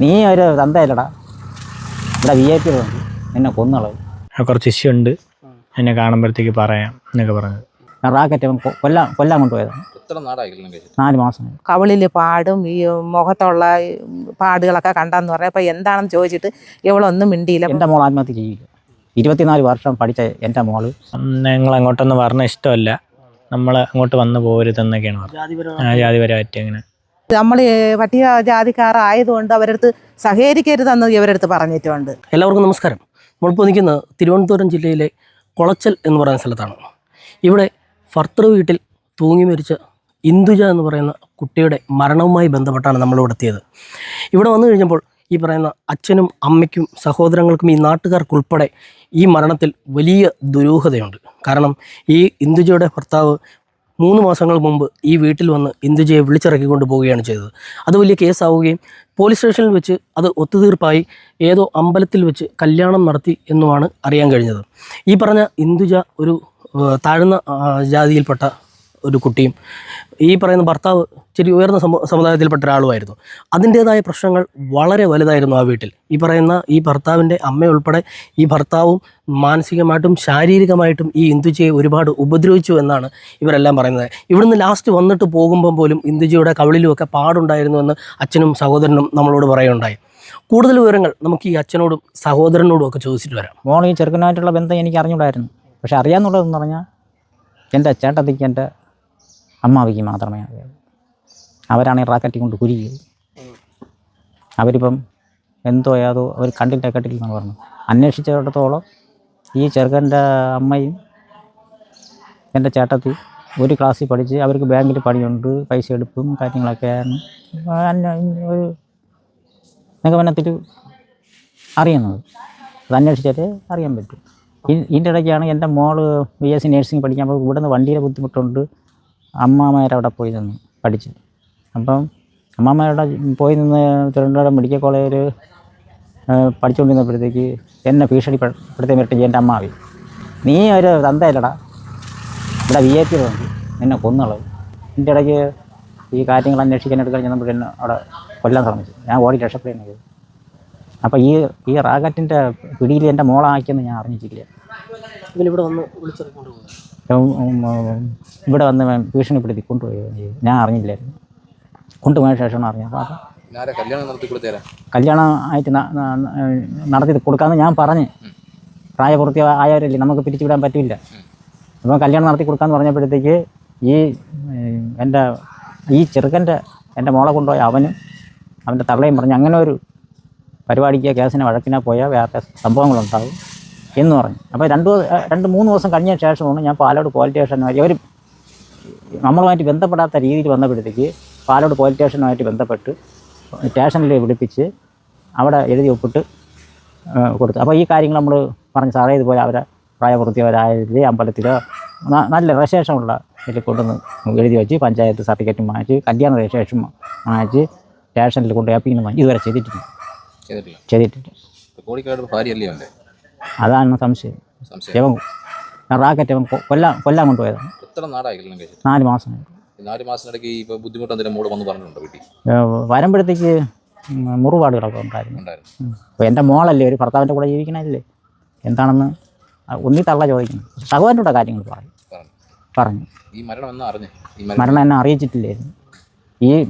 നീ ഒരു തന്തയല്ലടാ. ഇവിടെ വി ഐ പി എന്നെ കൊന്നുള്ളത് ആ കുറച്ച് ഇഷ്യൂ ഉണ്ട്. എന്നെ കാണുമ്പോഴത്തേക്ക് പറയാം എന്നൊക്കെ പറഞ്ഞത്. റാക്കറ്റ് അവൻ കൊ- കൊല്ലാൻ കൊല്ലാൻ കൊണ്ടുപോയതാണ്. എത്ര നാടായി കല്യാണം കഴിച്ചിട്ട്? നാല് മാസം കവിളിൽ പാടും ഈ മുഖത്തുള്ള ഈ പാടുകളൊക്കെ കണ്ടെന്ന് പറയാം അപ്പം എന്താണെന്ന് ചോദിച്ചിട്ട് ഇവളൊന്നും മിണ്ടിയില്ല. എന്റെ മോൾ ആത്മഹത്യ ചെയ്യില്ല. ഇരുപത്തിനാല് വർഷം പഠിച്ച എന്റെ മോൾ. ഞങ്ങൾ അങ്ങോട്ടൊന്നും പറഞ്ഞ ഇഷ്ടമല്ല. നമ്മൾ അങ്ങോട്ട് വന്നു പോരുതെന്നൊക്കെയാണ് പറഞ്ഞത്. ആ ജാതിപരമായിട്ട് അങ്ങനെ. നമ്മൾ പട്ടിക ജാതിക്കാരായതുകൊണ്ട് അവരടുത്ത് സഹകരിക്കരുതെന്ന് ഇവരടുത്ത് പറഞ്ഞിട്ടുണ്ട്. എല്ലാവർക്കും നമസ്കാരം. നമ്മളിപ്പോൾ നിൽക്കുന്നത് തിരുവനന്തപുരം ജില്ലയിലെ കൊളച്ചൽ എന്ന് പറയുന്ന സ്ഥലത്താണ്. ഇവിടെ ഭർത്തൃ വീട്ടിൽ തൂങ്ങി മരിച്ച ഇന്ദുജ എന്ന് പറയുന്ന കുട്ടിയുടെ മരണവുമായി ബന്ധപ്പെട്ടാണ് നമ്മളിവിടെ എത്തിയത്. ഇവിടെ വന്നു കഴിഞ്ഞപ്പോൾ ഈ പറയുന്ന അച്ഛനും അമ്മയ്ക്കും സഹോദരങ്ങൾക്കും ഈ നാട്ടുകാർക്കുൾപ്പെടെ ഈ മരണത്തിൽ വലിയ ദുരൂഹതയുണ്ട്. കാരണം ഈ ഇന്ദുജയുടെ ഭർത്താവ് മൂന്ന് മാസങ്ങൾ മുമ്പ് ഈ വീട്ടിൽ വന്ന് ഇന്ദുജയെ വിളിച്ചിറക്കിക്കൊണ്ട് പോവുകയാണ് ചെയ്തത്. അത് വലിയ കേസാവുകയും പോലീസ് സ്റ്റേഷനിൽ വെച്ച് അത് ഒത്തുതീർപ്പായി ഏതോ അമ്പലത്തിൽ വെച്ച് കല്യാണം നടത്തി എന്നുമാണ് അറിയാൻ കഴിഞ്ഞത്. ഈ പറഞ്ഞ ഇന്ദുജ ഒരു താഴ്ന്ന ജാതിയിൽപ്പെട്ട ഒരു കുട്ടിയും ഈ പറയുന്ന ഭർത്താവ് ഇച്ചിരി ഉയർന്ന സമു സമുദായത്തിൽപ്പെട്ട ഒരാളുമായിരുന്നു. അതിന്റേതായ പ്രശ്നങ്ങൾ വളരെ വലുതായിരുന്നു ആ വീട്ടിൽ. ഈ പറയുന്ന ഈ ഭർത്താവിന്റെ അമ്മയുൾപ്പെടെ ഈ ഭർത്താവും മാനസികമായിട്ടും ശാരീരികമായിട്ടും ഈ ഇന്ദുജയെ ഒരുപാട് ഉപദ്രവിച്ചു എന്നാണ് ഇവരെല്ലാം പറയുന്നത്. ഇവിടുന്ന് ലാസ്റ്റ് വന്നിട്ട് പോകുമ്പം പോലും ഇന്ദുജയുടെ കവിളിലുമൊക്കെ പാടുണ്ടായിരുന്നു എന്ന് അച്ഛനും സഹോദരനും നമ്മളോട് പറയുണ്ടായി കൂടുതൽ വിവരങ്ങൾ നമുക്ക് ഈ അച്ഛനോടും സഹോദരനോടും ഒക്കെ ചോദിച്ചിട്ട് വരാം. ഈ ചെറുക്കനായിട്ടുള്ള ബന്ധം എനിക്ക് അറിഞ്ഞൂടായിരുന്നു പക്ഷെ അറിയാമെന്നുള്ളതെന്ന് പറഞ്ഞാൽ എന്റെ ചേട്ടത്തിക്ക് എന്റെ അമ്മാവിക്ക് മാത്രമേ അറിയാവൂ അവരാണ് ഈ റാക്കറ്റി കൊണ്ട് കുരുകിയത് അവരിപ്പം എന്തോ ഏതോ അവർ കണ്ടില്ല കേട്ടില്ല എന്ന് പറഞ്ഞു അന്വേഷിച്ചിടത്തോളം ഈ ചെറുക്കന്റെ അമ്മയും എന്റെ ചേട്ടത്തി ഒരു ക്ലാസ്സിൽ പഠിച്ച് അവർക്ക് ബാങ്കിൽ പണിയുണ്ട് പൈസ എടുപ്പും കാര്യങ്ങളൊക്കെയാണ്. ഒരു നിഗമനത്തിൽ അറിയുന്നത്. അത് അന്വേഷിച്ചാലേ അറിയാൻ പറ്റും. ഇതിന്റെ ഇടയ്ക്കാണ് എന്റെ മോൾ ബി എസ് സി നേഴ്സിംഗ് പഠിക്കാൻ അപ്പോൾ ഇവിടുന്ന് വണ്ടിയുടെ ബുദ്ധിമുട്ടുണ്ട്. അമ്മാമാരവിടെ പോയി നിന്ന് പഠിച്ചു. അപ്പം അമ്മാമാരുടെ പോയി നിന്ന് തിരുവനന്തപുരം മെഡിക്കൽ കോളേജിൽ പഠിച്ചുകൊണ്ടിരുന്നപ്പോഴത്തേക്ക് എന്നെ ഭീഷണിപ്പെടുത്തി മിരട്ടി എന്റെ അമ്മാവി. നീ ഒരു തന്തയല്ലടാ. ഇവിടെ വി ഐ പി നിന്നെ കൊന്നുള്ളത് എന്റെ ഇടയ്ക്ക് ഈ കാര്യങ്ങൾ അന്വേഷിക്കാൻ എടുക്കാൻ ചെന്നപ്പോൾ എന്നെ അവിടെ കൊല്ലാൻ ശ്രമിച്ചു. ഞാൻ ഓടി രക്ഷപ്പെടുന്നത് അപ്പോൾ ഈ ഈ റാഗറ്റിന്റെ പിടിയിൽ എന്റെ മോളാക്കിയെന്ന് ഞാൻ അറിഞ്ഞിട്ടില്ല. ഇവനിവിടെ വന്ന് വിളിച്ചെടുക്കൊണ്ട് ഉം, ഇവിടെ വന്ന് ഭീഷണിപ്പെടുത്തി കൊണ്ടുപോയി. ഞാൻ അറിഞ്ഞില്ലായിരുന്നു. കൊണ്ടുപോയ ശേഷമാണ് അറിഞ്ഞത്. കല്യാണം ആയിട്ട് നടത്തി കൊടുക്കാമെന്ന് ഞാൻ പറഞ്ഞ്. പ്രായപൂർത്തി ആയവരല്ലേ നമുക്ക് പിരിച്ചുവിടാൻ പറ്റില്ല. അപ്പോൾ കല്യാണം നടത്തി കൊടുക്കാമെന്ന് പറഞ്ഞപ്പോഴത്തേക്ക് ഈ എന്റെ ഈ ചെറുക്കന്റെ എന്റെ മോളെ കൊണ്ടുപോയ അവനും അവന്റെ തള്ളയും പറഞ്ഞ് അങ്ങനെ ഒരു പരിപാടിക്ക് കേസിനെ വഴക്കിനെ പോയാൽ വേറെ സംഭവങ്ങളുണ്ടാകും എന്ന് പറഞ്ഞു. അപ്പോൾ രണ്ട് രണ്ട് മൂന്ന് ദിവസം കഴിഞ്ഞ ശേഷമാണ് ഞാൻ പാലോട് പോലീസ് സ്റ്റേഷനുമായി അവർ നമ്മളുമായിട്ട് ബന്ധപ്പെടാത്ത രീതിയിൽ വന്നപ്പോഴത്തേക്ക് പാലോട് പോലീസ് സ്റ്റേഷനുമായിട്ട് ബന്ധപ്പെട്ട് സ്റ്റേഷനിൽ വിളിപ്പിച്ച് അവിടെ എഴുതി ഒപ്പിട്ട് കൊടുത്തു. അപ്പോൾ ഈ കാര്യങ്ങൾ നമ്മൾ പറഞ്ഞ് സാറേ ഇതുപോലെ അവരെ പ്രായപൂർത്തിയവരായതിൽ അമ്പലത്തിലോ നല്ല രജിസ്ട്രേഷനുള്ള ഇതിൽ കൊണ്ടുവന്ന് എഴുതി വെച്ച് പഞ്ചായത്ത് സർട്ടിഫിക്കറ്റ് വാങ്ങിച്ച് കല്യാണ രജിസ്ട്രേഷൻ വാങ്ങിച്ച് സ്റ്റേഷനിൽ കൊണ്ട് അപ്പം ഇങ്ങനെ ഇതുവരെ ചെയ്തിട്ടുണ്ട് ചെയ്തിട്ടില്ല. ചെയ്തിട്ടില്ല. ഇപ്പൊ കോടിക്കാട് ഭാര്യയല്ലേ അതാണ് സംശയം. ഇവൻ റാക്കറ്റ് അവൻ കൊല്ലാൻ കൊല്ലാൻ കൊണ്ടുപോയതാണ് എത്ര നാടായി കല്യാണം കഴിച്ചിട്ട്? നാല് മാസം നാല് മാസത്തിനിടയ്ക്ക് ഈ ഇപ്പൊ ബുദ്ധിമുട്ട് എന്തെങ്കിലും മോൾ വന്ന് പറഞ്ഞിട്ടുണ്ടോ വീട്ടിൽ? വരുമ്പോഴത്തേക്ക് മുറിപാടുകളൊക്കെ ഉണ്ടായിരുന്നു. ഉണ്ടായിരുന്നു. അപ്പോൾ എന്റെ മോളല്ലേ ഒരു ഭർത്താവിന്റെ കൂടെ ജീവിക്കണല്ലേ എന്താണെന്ന് ഒന്നി തള്ള ചോദിക്കുന്നു. സഹോദരന്റെ കാര്യങ്ങൾ പറയും പറഞ്ഞു. പറഞ്ഞു. ഈ മരണം എന്നാ അറിഞ്ഞേ? ഈ മരണം മരണം എന്നെ അറിയിച്ചിട്ടില്ലായിരുന്നു. ഈ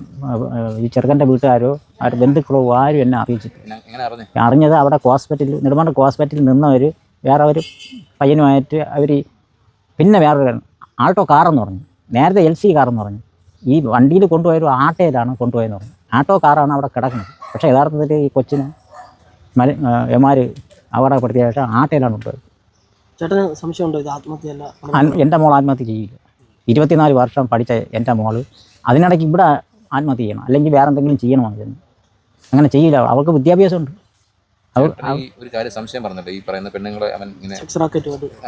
ഈ ചെറുക്കന്റെ വീട്ടുകാരോ ആ ബന്ധുക്കളോ ആരും എന്നെ അറിയിച്ചിട്ടില്ല. അറിഞ്ഞത് അവിടെ ഹോസ്പിറ്റലിൽ നെടുമാണ്ട ഹോസ്പിറ്റലിൽ നിന്നവർ വേറെ ഒരു പയ്യനുമായിട്ട് അവർ പിന്നെ വേറൊരു ആൾട്ടോ കാറെന്ന് പറഞ്ഞു. നേരത്തെ എൽ സി കാറെന്ന് പറഞ്ഞു. ഈ വണ്ടിയിൽ കൊണ്ടുപോയൊരു ആട്ടയിലാണ് കൊണ്ടുപോയെന്ന് പറഞ്ഞു. ആട്ടോ കാറാണ് അവിടെ കിടക്കുന്നത്. പക്ഷേ യഥാർത്ഥത്തിൽ ഈ കൊച്ചിന് മല എമാർ അപകടപ്പെടുത്തിയായിട്ട് ശേഷം ആട്ടയിലാണ് കൊണ്ടുപോയത്. ചേട്ടന് സംശയമുണ്ടോ? ഇത് ആത്മഹത്യയല്ല. അൻ- എന്റെ മോൾ ആത്മഹത്യ ചെയ്യില്ല. ഇരുപത്തിനാല് വർഷം പഠിച്ച എന്റെ മോൾ അതിനിടയ്ക്ക് ഇവിടെ ആത്മഹത്യ ചെയ്യണം. അല്ലെങ്കിൽ വേറെ എന്തെങ്കിലും ചെയ്യണമെന്ന് അങ്ങനെ ചെയ്യില്ല. അവൾക്ക് വിദ്യാഭ്യാസമുണ്ട്. ഉണ്ട് ഒരു കാര്യം സംശയം പറഞ്ഞിട്ട് ഈ പറയുന്ന പെണ്ണുങ്ങളെ അവൻ ഇങ്ങനെ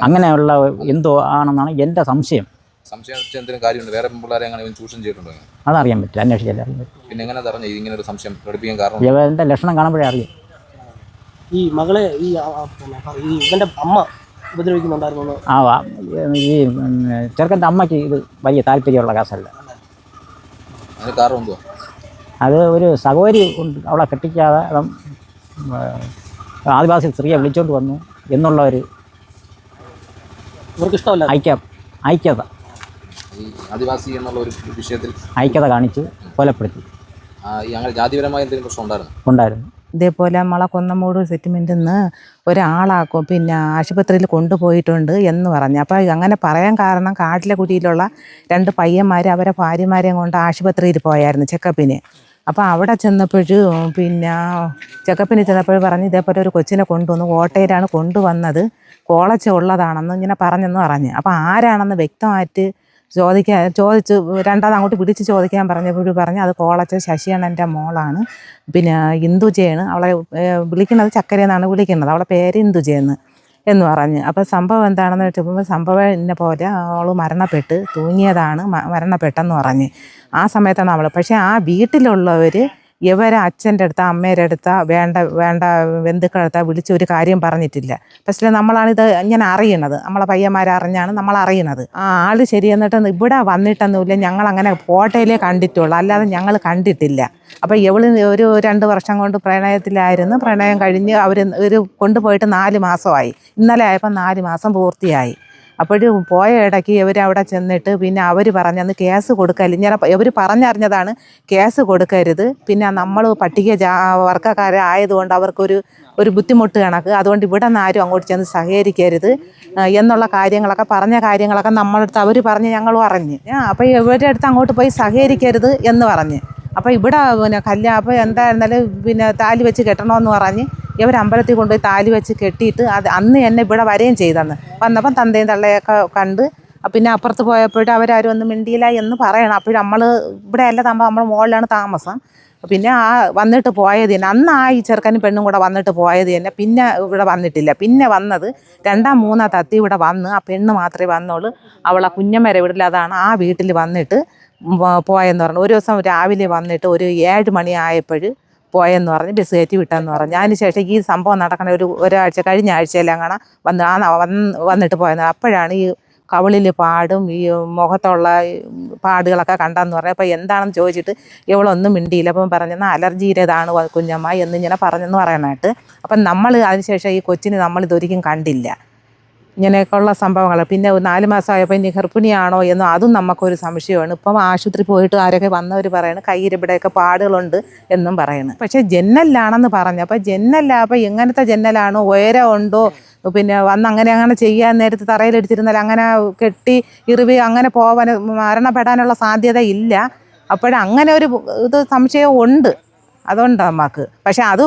അങ്ങനെയുള്ള എന്തോ ആണെന്നാണ് എന്റെ സംശയം. സംശയം എന്തെങ്കിലും കാര്യമുണ്ട്? വേറെ പിള്ളേരെ അങ്ങനെ ഇവൻ ചൂഷണം ചെയ്തിട്ടുണ്ടോ? ഇങ്ങനെ? അതറിയാൻ പറ്റില്ല. അന്വേഷിച്ചാൽ പിന്നെ എങ്ങനെ അറിഞ്ഞ ഇങ്ങനെ ഒരു സംശയം പ്രകടിപ്പിക്കാൻ കാരണം ലക്ഷണം കാണുമ്പോഴേ അറിയാം. ഈ മകളെ പിന്നെ ഈ ഇവന്റെ അമ്മ ഉപദ്രവിക്കുന്നുണ്ടായിരുന്നു? ഈ ചെറുക്കന്റെ അമ്മയ്ക്ക് ഇത് വലിയ താല്പര്യമുള്ള കേസല്ല അത് ഒരു സഹോദരി ഉണ്ട് അവളെ കെട്ടിക്കാതെ ആദിവാസി സ്ത്രീയെ വിളിച്ചോണ്ട് വന്നു എന്നുള്ള ഒരു ഇവർക്ക് ഇഷ്ടമല്ല ഐക്യ ഐക്യത. ആദിവാസി എന്നുള്ള ഒരു വിഷയത്തിൽ ഐക്യത കാണിച്ച് കൊലപ്പെടുത്തി. അങ്ങനെ ജാതിപരമായ എന്തെങ്കിലും പ്രശ്നം ഉണ്ടായിരുന്നു? ഉണ്ടായിരുന്നു. ഇതേപോലെ നമ്മളെ കൊന്നമൂട് സെറ്റിൽമെന്റിൽ നിന്ന് ഒരാളാക്കും പിന്നെ ആശുപത്രിയിൽ കൊണ്ടുപോയിട്ടുണ്ട് എന്ന് പറഞ്ഞു. അപ്പോൾ അങ്ങനെ പറയാൻ കാരണം കാട്ടിലെ കുടിയിലുള്ള രണ്ട് പയ്യന്മാർ അവരെ ഭാര്യമാരെയും കൊണ്ട് ആശുപത്രിയിൽ പോയായിരുന്നു ചെക്കപ്പിന്. അപ്പോൾ അവിടെ ചെന്നപ്പോഴും പിന്നെ ചെക്കപ്പിന് ചെന്നപ്പോഴും പറഞ്ഞ് ഇതേപോലെ ഒരു കൊച്ചിനെ കൊണ്ടുവന്നു കോട്ടയിലാണ് കൊണ്ടുവന്നത് കോളച്ച ഉള്ളതാണെന്ന് ഇങ്ങനെ പറഞ്ഞെന്ന് പറഞ്ഞ്. അപ്പോൾ ആരാണെന്ന് വ്യക്തമായിട്ട് ചോദിക്കാൻ ചോദിച്ചു രണ്ടാമത് അങ്ങോട്ട് പിടിച്ച് ചോദിക്കാൻ പറഞ്ഞപ്പോൾ പറഞ്ഞു അത് കോളച്ച ശശിയണ്ണന്റെ മോളാണ്. പിന്നെ ഇന്ദുജയാണ് അവളെ വിളിക്കുന്നത് ചക്കരയെന്നാണ് വിളിക്കുന്നത്. അവളെ പേര് ഇന്ദുജയെന്ന് എന്ന് പറഞ്ഞ്. അപ്പോൾ സംഭവം എന്താണെന്ന് വെച്ചപ്പോൾ സംഭവം ഇന്ന പോലെ അവൾ മരണപ്പെട്ട് തൂങ്ങിയതാണ് മരണപ്പെട്ടെന്ന് പറഞ്ഞ്. ആ സമയത്താണ് അവൾ. പക്ഷേ ആ വീട്ടിലുള്ളവർ ഇവരെ അച്ഛന്റെ അടുത്ത അമ്മയുടെ അടുത്ത വേണ്ട വേണ്ട ബന്ധുക്കളുടെ അടുത്ത വിളിച്ച് ഒരു കാര്യം പറഞ്ഞിട്ടില്ല. പക്ഷേ നമ്മളാണിത് ഇങ്ങനെ അറിയണത്. നമ്മളെ പയ്യന്മാരെ അറിഞ്ഞാണ് നമ്മൾ അറിയണത്. ആ ശരി എന്നിട്ട് ഇവിടെ വന്നിട്ടൊന്നുമില്ല. ഞങ്ങൾ അങ്ങനെ ഫോട്ടോയിലേ കണ്ടിട്ടുള്ളൂ. അല്ലാതെ ഞങ്ങൾ കണ്ടിട്ടില്ല. അപ്പോൾ ഇവൾ ഒരു രണ്ട് വർഷം കൊണ്ട് പ്രണയത്തിലായിരുന്നു. പ്രണയം കഴിഞ്ഞ് അവർ ഒരു കൊണ്ടുപോയിട്ട് നാല് മാസമായി. ഇന്നലെ ആയപ്പോൾ നാല് മാസം പൂർത്തിയായി. അപ്പോഴും പോയ ഇടയ്ക്ക് ഇവർ അവിടെ ചെന്നിട്ട് പിന്നെ അവർ പറഞ്ഞന്ന് കേസ് കൊടുക്കല്ല ഇങ്ങനെ ഇവർ പറഞ്ഞറിഞ്ഞതാണ് കേസ് കൊടുക്കരുത്. പിന്നെ നമ്മൾ പട്ടിക ജാ വർഗക്കാരായതുകൊണ്ട് അവർക്കൊരു ഒരു ബുദ്ധിമുട്ട് കണക്ക്. അതുകൊണ്ട് ഇവിടെ നിന്ന് ആരും അങ്ങോട്ട് ചെന്ന് സഹകരിക്കരുത്. എന്നുള്ള കാര്യങ്ങളൊക്കെ പറഞ്ഞ കാര്യങ്ങളൊക്കെ നമ്മളടുത്ത് അവർ പറഞ്ഞ് ഞങ്ങളും അറിഞ്ഞ്. അപ്പോൾ ഇവരുടെ അടുത്ത് അങ്ങോട്ട് പോയി സഹകരിക്കരുത് എന്ന് പറഞ്ഞ്. അപ്പോൾ ഇവിടെ പിന്നെ കല്യാണം അപ്പോൾ എന്തായിരുന്നാലും പിന്നെ താലി വെച്ച് കെട്ടണമെന്ന് പറഞ്ഞ് ഇവർ അമ്പലത്തിൽ കൊണ്ടുപോയി താലി വെച്ച് കെട്ടിയിട്ട് അത് അന്ന് എന്നെ ഇവിടെ വരെയും ചെയ്തെന്ന്. വന്നപ്പം തന്തയും തള്ളയൊക്കെ കണ്ട് പിന്നെ അപ്പുറത്ത് പോയപ്പോഴും അവരാരും ഒന്നും മിണ്ടിയില്ല എന്ന് പറയണം. അപ്പോഴും നമ്മൾ ഇവിടെ അല്ല താമസം നമ്മൾ മുകളിലാണ് താമസം. പിന്നെ ആ വന്നിട്ട് പോയത് തന്നെ. അന്ന് ആ ഈ ചെറുക്കനും പെണ്ണും കൂടെ വന്നിട്ട് പോയത് തന്നെ. പിന്നെ ഇവിടെ വന്നിട്ടില്ല. പിന്നെ വന്നത് രണ്ടാം മൂന്നാം തത്തി ഇവിടെ വന്ന് ആ പെണ്ണ് മാത്രമേ വന്നുള്ളൂ. അവളെ കുഞ്ഞമ്മരെ വിടില്ലാതാണ് ആ വീട്ടിൽ വന്നിട്ട് പോയെന്ന് പറഞ്ഞു. ഒരു ദിവസം രാവിലെ വന്നിട്ട് ഒരു ഏഴ് മണി ആയപ്പോൾ പോയെന്ന് പറഞ്ഞ് ബസ് കയറ്റി വിട്ടെന്ന് പറഞ്ഞു. അതിന് ശേഷം ഈ സംഭവം നടക്കണ ഒരു ഒരാഴ്ച കഴിഞ്ഞ ആഴ്ചയിലങ്ങനെ വന്ന് ആ വന്നിട്ട് പോയെന്ന് അപ്പോഴാണ് ഈ കവിളിൽ പാടും ഈ മുഖത്തുള്ള പാടുകളൊക്കെ കണ്ടെന്ന് പറഞ്ഞു. അപ്പോൾ എന്താണെന്ന് ചോദിച്ചിട്ട് ഇവളൊന്നും മിണ്ടിയില്ല. അപ്പം പറഞ്ഞെന്ന് അലർജിയുടേതാണ് വ- കുഞ്ഞമ്മ എന്നിങ്ങനെ പറഞ്ഞെന്ന് പറയാനായിട്ട് അപ്പം നമ്മൾ അതിനുശേഷം ഈ കൊച്ചിന് നമ്മൾ ഇതൊരിക്കലും കണ്ടില്ല. ഇങ്ങനെയൊക്കെയുള്ള സംഭവങ്ങൾ പിന്നെ നാല് മാസമായപ്പോൾ ഇനി ഗർഭിണിയാണോ എന്നും അതും നമുക്കൊരു സംശയമാണ്. ഇപ്പം ആശുപത്രി പോയിട്ട് ആരൊക്കെ വന്നവർ പറയണം കയ്യിൽ ഇവിടെയൊക്കെ പാടുകളുണ്ട് എന്നും പറയുന്നു പക്ഷേ ജന്നലിലാണെന്ന് പറഞ്ഞു അപ്പോൾ ജന്നല അപ്പോൾ എങ്ങനത്തെ ജന്നലാണോ ഉയരം ഉണ്ടോ പിന്നെ വന്ന് അങ്ങനെ അങ്ങനെ ചെയ്യാൻ നേരത്ത് തറയിലെടുത്തിരുന്നാൽ അങ്ങനെ കെട്ടി ഇറിവി അങ്ങനെ പോവാൻ മരണപ്പെടാനുള്ള സാധ്യത ഇല്ല. അപ്പോഴങ്ങനെ ഒരു ഇത് സംശയം ഉണ്ട്. അതുകൊണ്ട് അമ്മയ്ക്ക്. പക്ഷെ അത്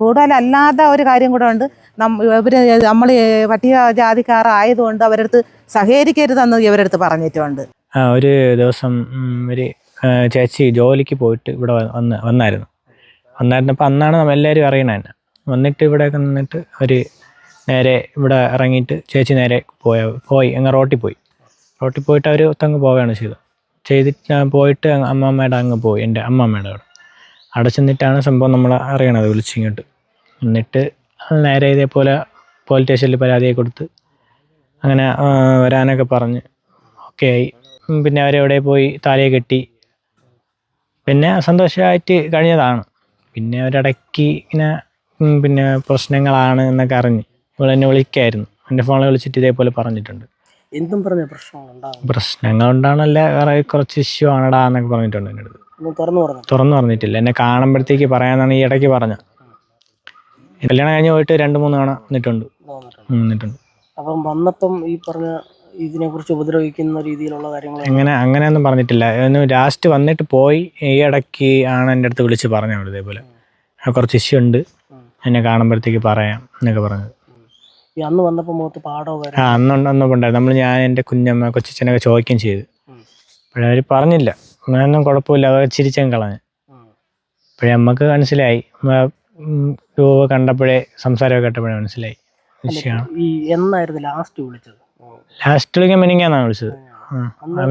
കൂടുതലല്ലാത്ത ഒരു കാര്യം കൂടെ ഉണ്ട്. ഇവർ നമ്മൾ പട്ടിക ജാതിക്കാരായതുകൊണ്ട് അവരടുത്ത് സഹകരിക്കരുതെന്ന് ഇവരടുത്ത് പറഞ്ഞിട്ടുണ്ട്. ഒരു ദിവസം ഒരു ചേച്ചി ജോലിക്ക് പോയിട്ട് ഇവിടെ വന്ന് വന്നായിരുന്നു. വന്നായിരുന്നപ്പോൾ അന്നാണ് നമ്മൾ എല്ലാവരും അറിയണത് തന്നെ. വന്നിട്ട് ഇവിടെയൊക്കെ നിന്നിട്ട് ഒരു നേരെ ഇവിടെ ഇറങ്ങിയിട്ട് ചേച്ചി നേരെ പോയ പോയി അങ്ങ് റോട്ടിൽ പോയി. റോട്ടിൽ പോയിട്ട് അവർ ഒത്തങ്ങ് പോവുകയാണ് ചെയ്തത്. ചെയ്തിട്ട് പോയിട്ട് അമ്മമ്മയുടെ അങ്ങ് പോയി എന്റെ അമ്മമ്മയുടെ അവിടെ. അവിടെ ചെന്നിട്ടാണ് സംഭവം നമ്മൾ അറിയണത് വിളിച്ചിങ്ങോട്ട് എന്നിട്ട് നേരെ ഇതേപോലെ പോലീസ് സ്റ്റേഷനിൽ പരാതിയായി കൊടുത്ത് അങ്ങനെ വരാനൊക്കെ പറഞ്ഞ് ഓക്കെ ആയി. പിന്നെ അവരെവിടെ പോയി താലിയെ കെട്ടി. പിന്നെ സന്തോഷമായിട്ട് കഴിഞ്ഞതാണ്. പിന്നെ അവരിടയ്ക്ക് ഇങ്ങനെ പിന്നെ പ്രശ്നങ്ങളാണ് എന്നൊക്കെ അറിഞ്ഞ് ഇവളെന്നെ വിളിക്കായിരുന്നു. എന്റെ ഫോണിൽ വിളിച്ചിട്ട് ഇതേപോലെ പറഞ്ഞിട്ടുണ്ട്. എന്തും പറഞ്ഞ പ്രശ്നങ്ങൾ പ്രശ്നങ്ങൾ കൊണ്ടാണല്ല വേറെ കുറച്ച് ഇഷ്യൂ ആണടാ എന്നൊക്കെ പറഞ്ഞിട്ടുണ്ട് എന്റെ അടുത്ത്. തുറന്നു പറഞ്ഞു തുറന്നു പറഞ്ഞിട്ടില്ല. എന്നെ കാണുമ്പോഴത്തേക്ക് പറയാന്നാണ് ഈ ഇടയ്ക്ക് പറഞ്ഞ. കല്യാണം കഴിഞ്ഞ് പോയിട്ട് രണ്ട് മൂന്ന് തവണ നിന്നിട്ടുണ്ട്. ഉം, നിന്നിട്ടുണ്ട്. അപ്പം വന്നപ്പം ഈ പറഞ്ഞ ഇതിനെക്കുറിച്ച് ഉപദ്രവിക്കുന്ന രീതിയിലുള്ള കാര്യങ്ങൾ അങ്ങനെ അങ്ങനെയൊന്നും പറഞ്ഞിട്ടില്ല. ലാസ്റ്റ് വന്നിട്ട് പോയി ഈ ഇടയ്ക്ക് ആണ് എന്റെ അടുത്ത് വിളിച്ച് പറഞ്ഞു അവിടെ ഇതേപോലെ. കുറച്ച് ഇഷ്യൂ ഉണ്ട്. എന്നെ കാണുമ്പോഴത്തേക്ക് പറയാം എന്നൊക്കെ പറഞ്ഞത്. അന്ന് വന്നപ്പോൾ മുഖത്ത് പാടോ ആ അന്നുണ്ട് അന്നപ്പോൾ ഉണ്ടായിരുന്നു. നമ്മൾ ഞാൻ എന്റെ കുഞ്ഞമ്മ കൊച്ചിച്ചനൊക്കെ ചോദിക്കുകയും ചെയ്തു. അപ്പോഴവർ പറഞ്ഞില്ല. അങ്ങനെയൊന്നും കുഴപ്പമില്ല. അവർ ചിരിച്ചങ്ങ് കളഞ്ഞു. അപ്പോഴേ നമുക്ക് മനസ്സിലായി. രൂപ കണ്ടപ്പോഴേ സംസാരമൊക്കെ കേട്ടപ്പോഴേ മനസ്സിലായി. ഈ എന്നായിരുന്നു ലാസ്റ്റ് വിളിച്ചത്? ലാസ്റ്റ് വിളിക്കാൻ മിനിങ്ങാന്നാണ് വിളിച്ചത്.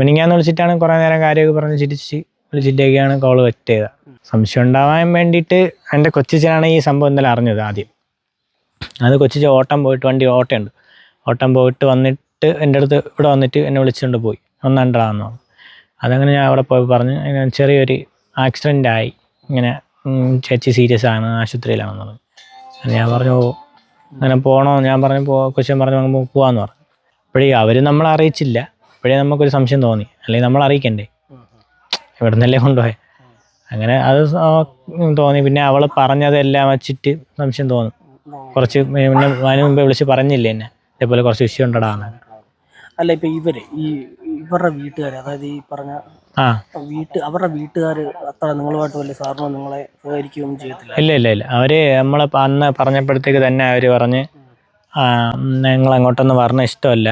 മിനിങ്ങാന്ന് വിളിച്ചിട്ടാണ് കുറെ നേരം കാര്യമൊക്കെ പറഞ്ഞ് ചിരിച്ച് വിളിച്ചിട്ടേക്കാണ് കോൾ വെറ്റ് ചെയ്തത് സംശയം ഉണ്ടാവാൻ വേണ്ടിയിട്ട് എന്റെ കൊച്ചിച്ചനാണ് ഈ സംഭവം ഇന്നലെ അറിഞ്ഞത് ആദ്യം. അത് കൊച്ചിച്ച ഓട്ടം പോയിട്ട് വണ്ടി ഓട്ടമുണ്ട് ഓട്ടം പോയിട്ട് വന്നിട്ട് എന്റെ അടുത്ത് ഇവിടെ വന്നിട്ട് എന്നെ വിളിച്ചുകൊണ്ട് പോയി. ഒന്നണ്ടാന്ന് പറഞ്ഞു. അതങ്ങനെ ഞാൻ അവിടെ പോയി പറഞ്ഞ് ഇങ്ങനെ ചെറിയൊരു ആക്സിഡന്റ് ആയി. ഇങ്ങനെ ചേച്ചി സീരിയസ് ആണ് ആശുപത്രിയിലാണെന്ന് പറഞ്ഞു. അങ്ങനെ ഞാൻ പറഞ്ഞു "ഓ, അങ്ങനെ പോകണോ ഞാൻ പറഞ്ഞു പോ കൊച്ചിൻ പറഞ്ഞു നമുക്ക് പോകാമെന്ന് പറഞ്ഞു. അപ്പോഴേ അവർ നമ്മളെ അറിയിച്ചില്ല. അപ്പോഴേ നമുക്കൊരു സംശയം തോന്നി. അല്ലെങ്കിൽ നമ്മൾ അറിയിക്കണ്ടേ? ഇവിടെ നിന്നല്ലേ കൊണ്ടുപോയി? അങ്ങനെ അത് തോന്നി. പിന്നെ അവൾ പറഞ്ഞതെല്ലാം വച്ചിട്ട് സംശയം തോന്നും. കുറച്ച് അതിന് മുമ്പേ വിളിച്ച് പറഞ്ഞില്ലേ എന്നെ? ഇതേപോലെ കുറച്ച് വിഷയം ഉണ്ടടാന്ന്. അല്ല ഇപ്പൊ ഇവർ ഈ ഇവരുടെ വീട്ടുകാർ അതായത് ഈ പറഞ്ഞ വീട്ട് അവരുടെ വീട്ടുകാർ അത്ര നിങ്ങളുമായിട്ട് വലിയ സാറിനോ നിങ്ങളെ സഹകരിക്കുകയും ചെയ്യത്തില്ല. ഇല്ല ഇല്ല ഇല്ല. അവർ നമ്മളെ അന്ന് പറഞ്ഞപ്പോഴത്തേക്ക് തന്നെ അവർ പറഞ്ഞ് ഞങ്ങൾ അങ്ങോട്ടൊന്നും പറഞ്ഞ ഇഷ്ടമല്ല.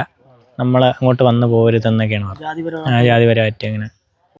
നമ്മൾ അങ്ങോട്ട് വന്നു പോകരുതെന്നൊക്കെയാണ് പറഞ്ഞത്. ജാതിപരമായ ജാതിപരമായിട്ട് അങ്ങനെ.